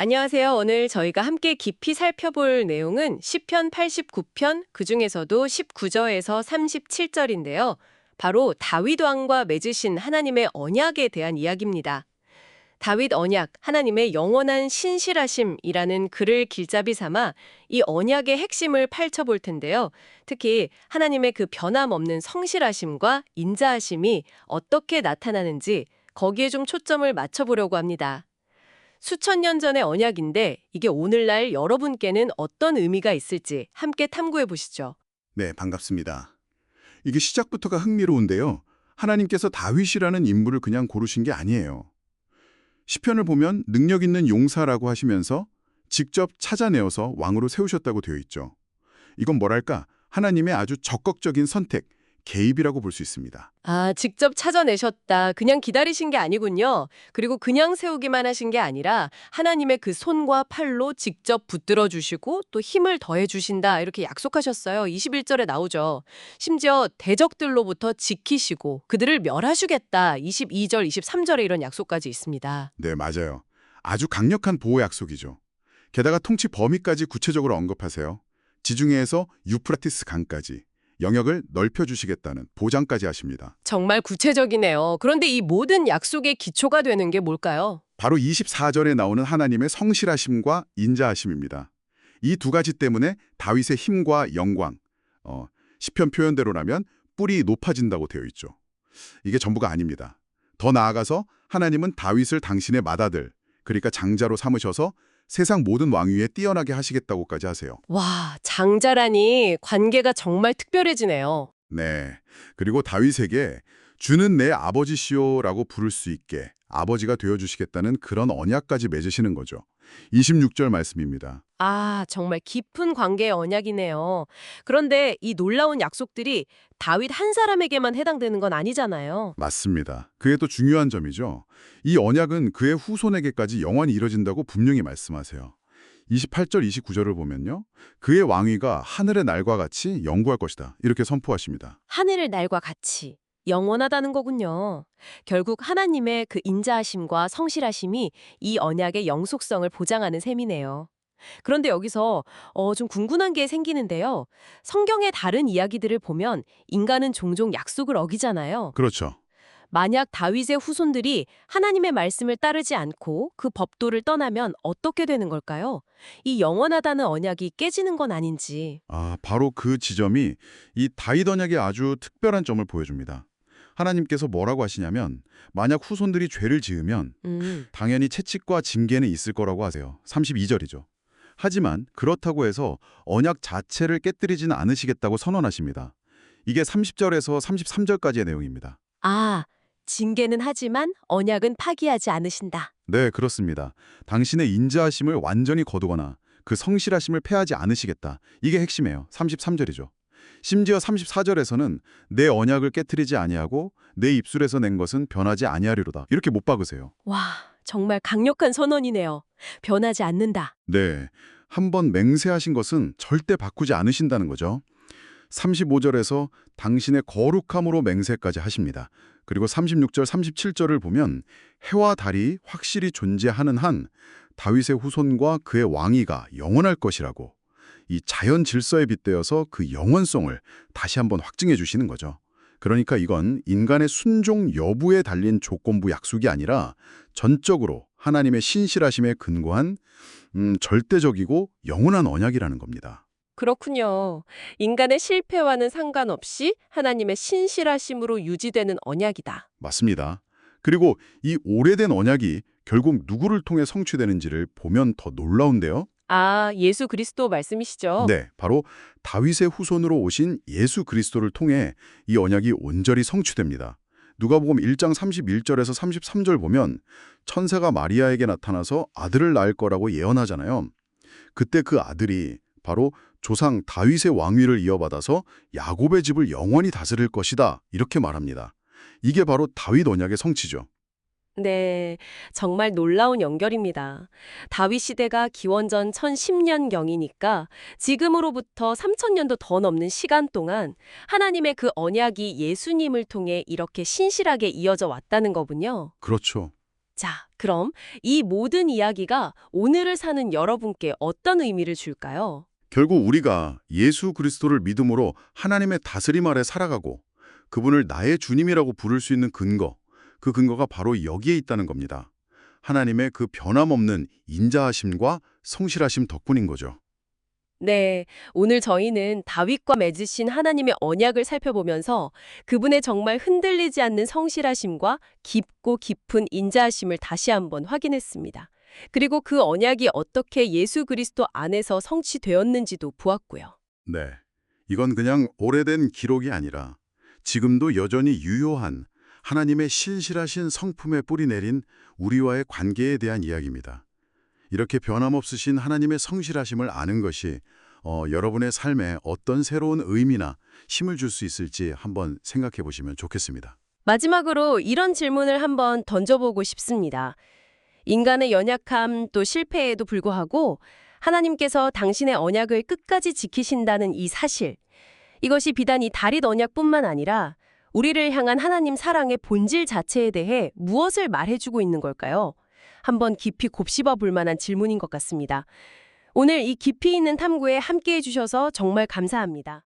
안녕하세요. 오늘 저희가 함께 깊이 살펴볼 내용은 시편 89편 그 중에서도 19절에서 37절인데요. 바로 다윗 왕과 맺으신 하나님의 언약에 대한 이야기입니다. 다윗 언약, 하나님의 영원한 신실하심이라는 글을 길잡이 삼아 이 언약의 핵심을 파헤쳐볼 텐데요. 특히 하나님의 그 변함없는 성실하심과 인자하심이 어떻게 나타나는지 거기에 좀 초점을 맞춰보려고 합니다. 수천 년 전의 언약인데 이게 오늘날 여러분께는 어떤 의미가 있을지 함께 탐구해 보시죠. 네, 반갑습니다. 이게 시작부터가 흥미로운데요. 하나님께서 다윗이라는 인물을 그냥 고르신 게 아니에요. 시편을 보면 능력 있는 용사라고 하시면서 직접 찾아내어서 왕으로 세우셨다고 되어 있죠. 이건 뭐랄까 하나님의 아주 적극적인 선택, 개입이라고 볼 수 있습니다. 아, 직접 찾아내셨다. 그냥 기다리신 게 아니군요. 그리고 그냥 세우기만 하신 게 아니라 하나님의 그 손과 팔로 직접 붙들어 주시고 또 힘을 더해 주신다. 이렇게 약속하셨어요. 21절에 나오죠. 심지어 대적들로부터 지키시고 그들을 멸하시겠다. 22절, 23절에 이런 약속까지 있습니다. 네, 맞아요. 아주 강력한 보호 약속이죠. 게다가 통치 범위까지 구체적으로 언급하세요. 지중해에서 유프라티스 강까지 영역을 넓혀주시겠다는 보장까지 하십니다. 정말 구체적이네요. 그런데 이 모든 약속의 기초가 되는 게 뭘까요? 바로 24절에 나오는 하나님의 성실하심과 인자하심입니다. 이 두 가지 때문에 다윗의 힘과 영광, 어, 시편 표현대로라면 뿔이 높아진다고 되어 있죠. 이게 전부가 아닙니다. 더 나아가서 하나님은 다윗을 당신의 맏아들, 그러니까 장자로 삼으셔서 세상 모든 왕위에 뛰어나게 하시겠다고까지 하세요. 와, 장자라니 관계가 정말 특별해지네요. 네. 그리고 다윗에게 주는 내 아버지시오라고 부를 수 있게 아버지가 되어주시겠다는 그런 언약까지 맺으시는 거죠. 26절 말씀입니다. 아, 정말 깊은 관계의 언약이네요. 그런데 이 놀라운 약속들이 다윗 한 사람에게만 해당되는 건 아니잖아요. 맞습니다. 그게 또 중요한 점이죠. 이 언약은 그의 후손에게까지 영원히 이뤄진다고 분명히 말씀하세요. 28절, 29절을 보면요. 그의 왕위가 하늘의 날과 같이 영구할 것이다. 이렇게 선포하십니다. 하늘의 날과 같이 영원하다는 거군요. 결국 하나님의 그 인자하심과 성실하심이 이 언약의 영속성을 보장하는 셈이네요. 그런데 여기서 어, 좀 궁금한 게 생기는데요. 성경의 다른 이야기들을 보면 인간은 종종 약속을 어기잖아요. 그렇죠. 만약 다윗의 후손들이 하나님의 말씀을 따르지 않고 그 법도를 떠나면 어떻게 되는 걸까요? 이 영원하다는 언약이 깨지는 건 아닌지. 아, 바로 그 지점이 이 다윗 언약의 아주 특별한 점을 보여줍니다. 하나님께서 뭐라고 하시냐면 만약 후손들이 죄를 지으면 음, 당연히 채찍과 징계는 있을 거라고 하세요. 32절이죠. 하지만 그렇다고 해서 언약 자체를 깨뜨리지는 않으시겠다고 선언하십니다. 이게 30절에서 33절까지의 내용입니다. 아, 징계는 하지만 언약은 파기하지 않으신다. 네, 그렇습니다. 당신의 인자하심을 완전히 거두거나 그 성실하심을 패하지 않으시겠다. 이게 핵심이에요. 33절이죠. 심지어 34절에서는 내 언약을 깨뜨리지 아니하고 내 입술에서 낸 것은 변하지 아니하리로다. 이렇게 못 박으세요. 와, 정말 강력한 선언이네요. 변하지 않는다. 네, 한 번 맹세하신 것은 절대 바꾸지 않으신다는 거죠. 35절에서 당신의 거룩함으로 맹세까지 하십니다. 그리고 36절, 37절을 보면 해와 달이 확실히 존재하는 한 다윗의 후손과 그의 왕위가 영원할 것이라고 이 자연 질서에 빗대어서 그 영원성을 다시 한번 확증해 주시는 거죠. 그러니까 이건 인간의 순종 여부에 달린 조건부 약속이 아니라 전적으로 하나님의 신실하심에 근거한 음, 절대적이고 영원한 언약이라는 겁니다. 그렇군요. 인간의 실패와는 상관없이 하나님의 신실하심으로 유지되는 언약이다. 맞습니다. 그리고 이 오래된 언약이 결국 누구를 통해 성취되는지를 보면 더 놀라운데요. 아, 예수 그리스도 말씀이시죠? 네, 바로 다윗의 후손으로 오신 예수 그리스도를 통해 이 언약이 온전히 성취됩니다. 누가복음 1장 31절에서 33절 보면 천사가 마리아에게 나타나서 아들을 낳을 거라고 예언하잖아요. 그때 그 아들이 바로 조상 다윗의 왕위를 이어받아서 야곱의 집을 영원히 다스릴 것이다. 이렇게 말합니다. 이게 바로 다윗 언약의 성취죠. 네, 정말 놀라운 연결입니다. 다윗 시대가 기원전 1010년경이니까 지금으로부터 3000년도 더 넘는 시간 동안 하나님의 그 언약이 예수님을 통해 이렇게 신실하게 이어져 왔다는 거군요. 그렇죠. 자, 그럼 이 모든 이야기가 오늘을 사는 여러분께 어떤 의미를 줄까요? 결국 우리가 예수 그리스도를 믿음으로 하나님의 다스림 아래 살아가고 그분을 나의 주님이라고 부를 수 있는 근거, 그 근거가 바로 여기에 있다는 겁니다. 하나님의 그 변함없는 인자하심과 성실하심 덕분인 거죠. 네, 오늘 저희는 다윗과 맺으신 하나님의 언약을 살펴보면서 그분의 정말 흔들리지 않는 성실하심과 깊고 깊은 인자하심을 다시 한번 확인했습니다. 그리고 그 언약이 어떻게 예수 그리스도 안에서 성취되었는지도 보았고요. 네. 이건 그냥 오래된 기록이 아니라 지금도 여전히 유효한 하나님의 신실하신 성품에 뿌리 내린 우리와의 관계에 대한 이야기입니다. 이렇게 변함없으신 하나님의 성실하심을 아는 것이 어, 여러분의 삶에 어떤 새로운 의미나 힘을 줄 수 있을지 한번 생각해 보시면 좋겠습니다. 마지막으로 이런 질문을 한번 던져보고 싶습니다. 인간의 연약함 또 실패에도 불구하고 하나님께서 당신의 언약을 끝까지 지키신다는 이 사실. 이것이 비단 이 다릿 언약뿐만 아니라 우리를 향한 하나님 사랑의 본질 자체에 대해 무엇을 말해주고 있는 걸까요? 한번 깊이 곱씹어 볼 만한 질문인 것 같습니다. 오늘 이 깊이 있는 탐구에 함께 해 주셔서 정말 감사합니다.